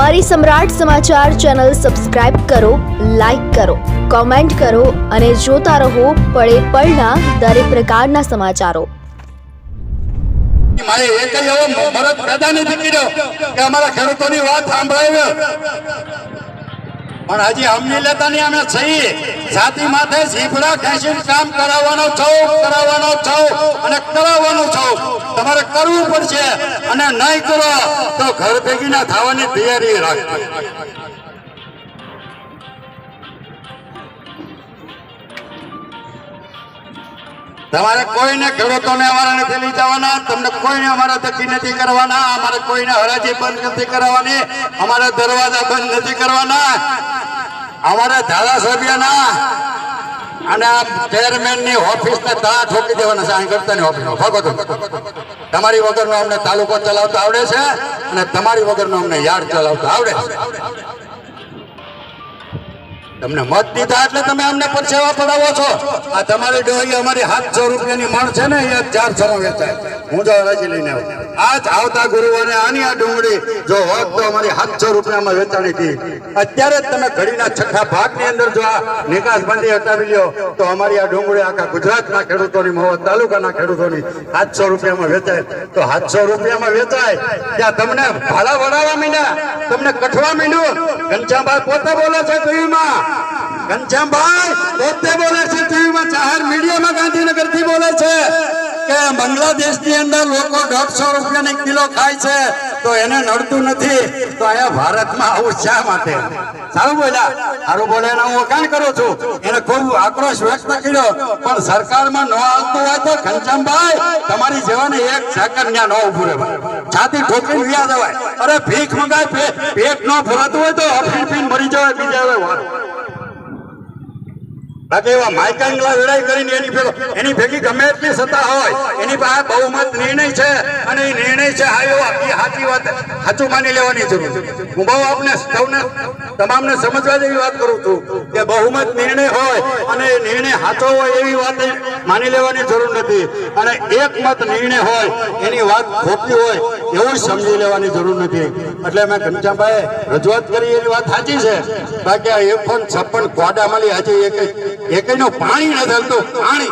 અમારી સમ્રાટ સમાચાર channel subscribe કરો, લાઇક કરો, કોમેન્ટ કરો અને જોતા રહો પળે પળના દરેક પ્રકારના સમાચારો. મારે એક જ એવો ભરત પેદા નથી કર્યો કે અમારા ખેડૂતોની વાત સાંભળાવ્યો પણ હજી અમની લેતા નહીં અમે સહી. જાતિ માથે ઝીપડા ખેંચીને કામ કરાવવાનો છો કરાવવાનો છો અને કરાવવાનો છો. તમારે કરવું પડશે અને નહીં કરો તો ઘર ભેગી ના થવાની તૈયારી રાખજો. તમારે કોઈને ખેડૂતોને અમારા નથી લઈ જવાના, તમને કોઈને અમારા ધક્કી નથી કરવાના, અમારે કોઈને હરાજી બંધ નથી કરવાની, અમારા દરવાજા બંધ નથી કરવાના. અમારે ધારાસભ્યના અને આ ચેરમેનની ઓફિસ ને તા ઠોકી દેવાના છે અહીં કરતા ઓફિસ ભાગો તો તમારી વગરનો અમને તાલુકો ચલાવતા આવડે છે અને તમારી વગરનો અમને યાર્ડ ચલાવતા આવડે છે. તમને મત દીધા એટલે તમે અમને પરસેવા પડાવો છો. આ તમારી ડોહી અમારી સાતસો રૂપિયાની મણ છે ને, એ ચારસો માં વેચાય. હું જો હરાજી લઈને આવું. આજ આવતા ગુરુવારે આની આ ડુંગળી જો હોત તો અમારી સાતસો રૂપિયામાં વેચાણી હતી. અત્યારે જ તમે ઘડીના છઠ્ઠા ભાગની અંદર જો આ નિકાસ બંધી હટાવી લ્યો, તો અમારી આ ડુંગળી આખા ગુજરાતના ખેડૂતોની મહુવા તાલુકાના ખેડૂતોની સાતસો રૂપિયામાં વેચાય. તો સાતસો રૂપિયામાં વેચાય. ત્યાં તમને ભાડા વડાવવા માંડ્યા, તમને કઠવા માંડ્યું. ઘનશ્યામભાઈ પોતે બોલે છે ટીવીમાં ઘનશ્યામભાઈ પોતે બોલે છે, ટીવીમાં જાહેર મીડિયામાં ગાંધીનગરથી બોલે છે. આક્રોશ વ્યક્ત કર્યો. પણ સરકારમાં ન આવતું હોય તો ઘનશ્યામભાઈ તમારી જેવાને એક સાકર ત્યાં ન ઉભું રહે છાતી ઠોકરીને વ્યા જવાય. અરે ભીખ મંગાય પેટ ન ભરાતું હોય તો મરી જવાય બીજા બાકી એવા માયકાંગલા લડાઈ કરીને એની ભેગો એની ભેગી ગમે એટલી સત્તા હોય, એની પાસે બહુમત નિર્ણય છે અને એ નિર્ણય છે, હા, એવો એ સાચી વાત, સાચું માની લેવાની જરૂર હું બહુ આપને સૌને તમામને સમજવા જેવી વાત કરું છું કે બહુમત નિર્ણય હોય અને એ નિર્ણય સાચો હોય એવી વાત માની લેવાની જરૂર નથી. અને એક મત નિર્ણય હોય, એની વાત ખોટી હોય એવું સમજી લેવાની જરૂર નથી. એટલે મેં ઘનશ્યામભાઈ રજૂઆત કરી, એની વાત સાચી છે. બાકી આ એક ફોન છપ્પન ક્વાડા મળી, આજે એક એકનો પાણી નથી હલતું પાણી.